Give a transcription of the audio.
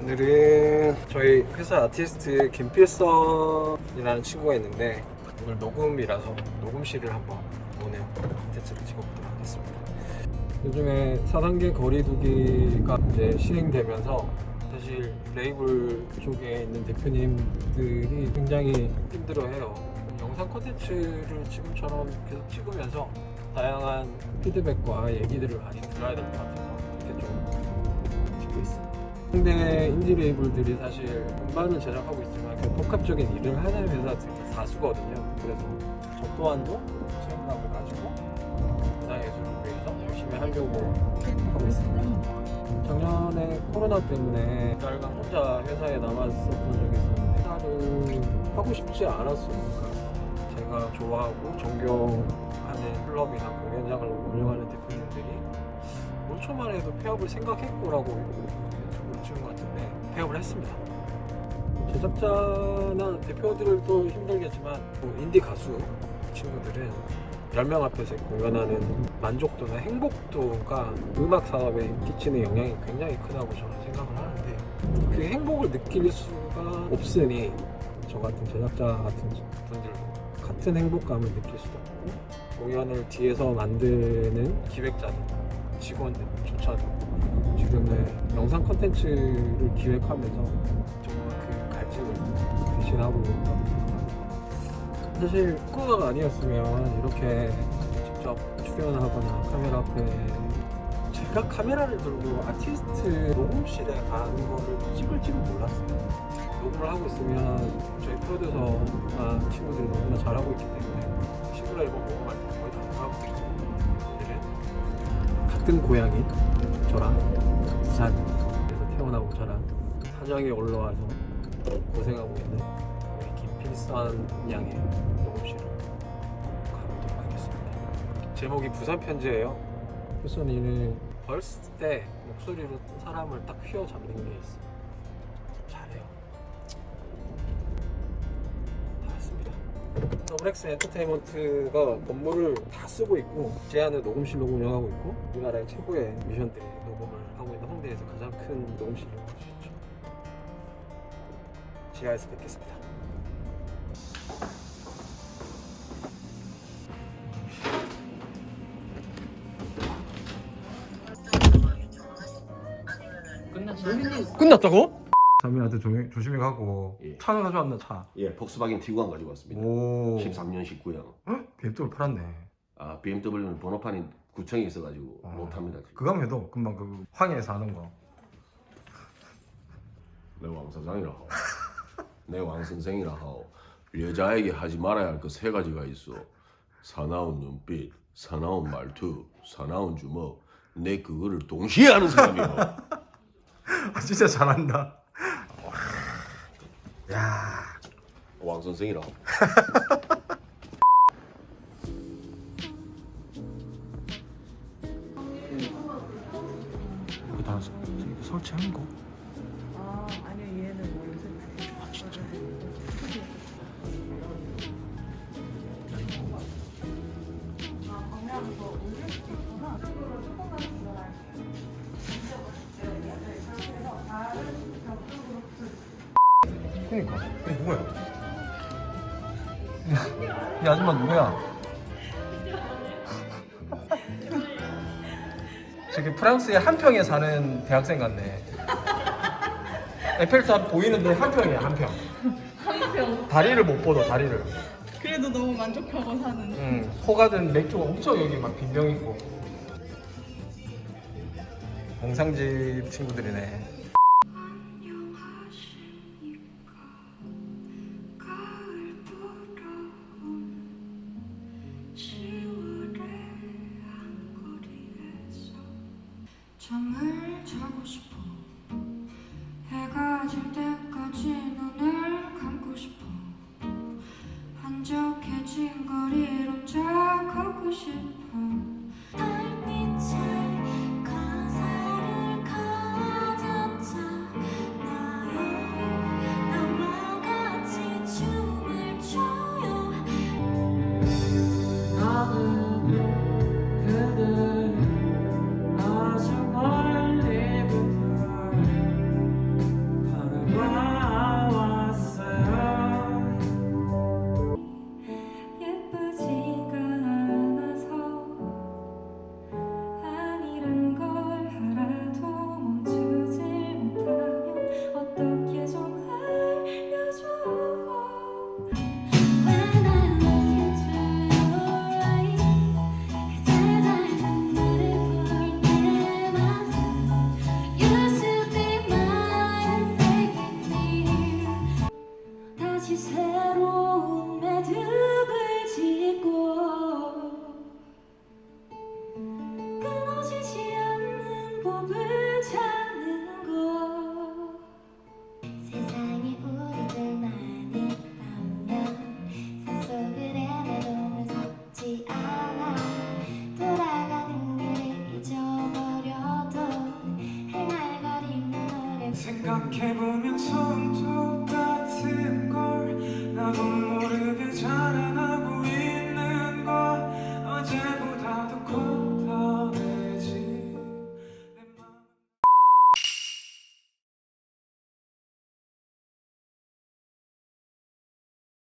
오늘은 저희 회사 아티스트 김필선이라는 친구가 있는데 오늘 녹음이라서 녹음실을 한번 오늘 콘텐츠를 찍어보도록 하겠습니다. 요즘에 4단계 거리두기가 이제 시행되면서 사실 레이블 쪽에 있는 대표님들이 굉장히 힘들어해요. 영상 콘텐츠를 지금처럼 계속 찍으면서 다양한 피드백과 얘기들을 많이 들어야 될 것 같아서 이렇게 좀 찍고 있습니다. 상대 인디 레이블들이 사실 음반을 제작하고 있지만 그 복합적인 일을 하는 회사들이 다수거든요. 그래서 저 또한도 책임감을 가지고 문화 예술을 위해서 열심히 하려고 하고 있습니다. 작년에 코로나 때문에 달간 혼자 회사에 남았었던 적이 있었는데 회사를 하고 싶지 않았어요. 제가 좋아하고 존경하는 클럽이나 공연장을 운영하는 대표님들이 몇 초만 해도 폐업을 생각했고라고 찍은 것 같은데 폐업을 했습니다. 제작자나 대표들도 힘들겠지만 뭐 인디 가수 친구들은 10명 앞에서 공연하는 만족도나 행복도가 음악 사업에 끼치는 영향이 굉장히 크다고 저는 생각을 하는데 그 행복을 느낄 수가 없으니 저 같은 제작자 같은 분들도 같은 행복감을 느낄 수도 없고 공연을 뒤에서 만드는 기획자들, 직원들조차도 지금은 영상 컨텐츠를 기획하면서 정말 그 갈증을 대신하고 있다고 생각합니다. 사실 코로나가 아니었으면 이렇게 직접 출연하거나 카메라 앞에 제가 카메라를 들고 아티스트 녹음실에 가는 거를 찍을 줄은 몰랐어요. 녹음을 하고 있으면 저희 프로듀서나 친구들이 너무나 잘하고 있기 때문에 싱글 앨범 녹음할 때 거의 다 오늘은 같은 고향인 저랑 부산에서 태어나고 자란 한양에 올라와서 고생하고 있는 우리 김필선 양의 녹음실을 가보도록 하겠습니다. 제목이 부산 편지예요. 필선이는 벌스 때 목소리로 사람을 딱 휘어잡는 게 있어. 잘해요. 더블엑스 엔터테인먼트가 건물을 다 쓰고 있고 제 안에 녹음실로 운영하고 있고 우리나라의 최고의 뮤지션들이 녹음을 하고 있는 홍대에서 가장 큰 녹음실이라고 할 수 있죠. 지하에서 뵙겠습니다. 끝났다고? 자민한테 조, 조심히 가고 예. 차는 가져왔나 차? 예, 폭스바겐 티구안 가지고 왔습니다. 오 13년 19형. 어? 뱀돌 팔았네 아, BMW는 번호판이 구청에 있어가지고 어. 못합니다. 지금. 그거 하면 해도 금방 그 황해에서 하는 거 내 왕사장이라 하오. 내 왕선생이라 하오. 여자에게 하지 말아야 할 것 세 가지가 있어. 사나운 눈빛, 사나운 말투, 사나운 주먹. 내 그거를 동시에 하는 사람이야. 아 진짜 잘한다 야. 왕 선생이라 그니까 이게 누구야? 이 아줌마 누구야? 저기 프랑스의 한 평에 사는 대학생 같네 에펠탑 보이는데 한 평이야 한 평 한평. 다리를 못 뻗어 다리를 그래도 너무 만족하고 사는. 응 호가든 맥주가 엄청 여기 막 빈병 있고 공상집 친구들이네 다시 새로운 매듭을 짓고 끊어지지 않는 법을 찾는 것. 세상에 우리들 많이 있다면 산속을 헤매도 무섭지 않아. 돌아가는 길을 잊어버려도 행할 거리는 너를 생각해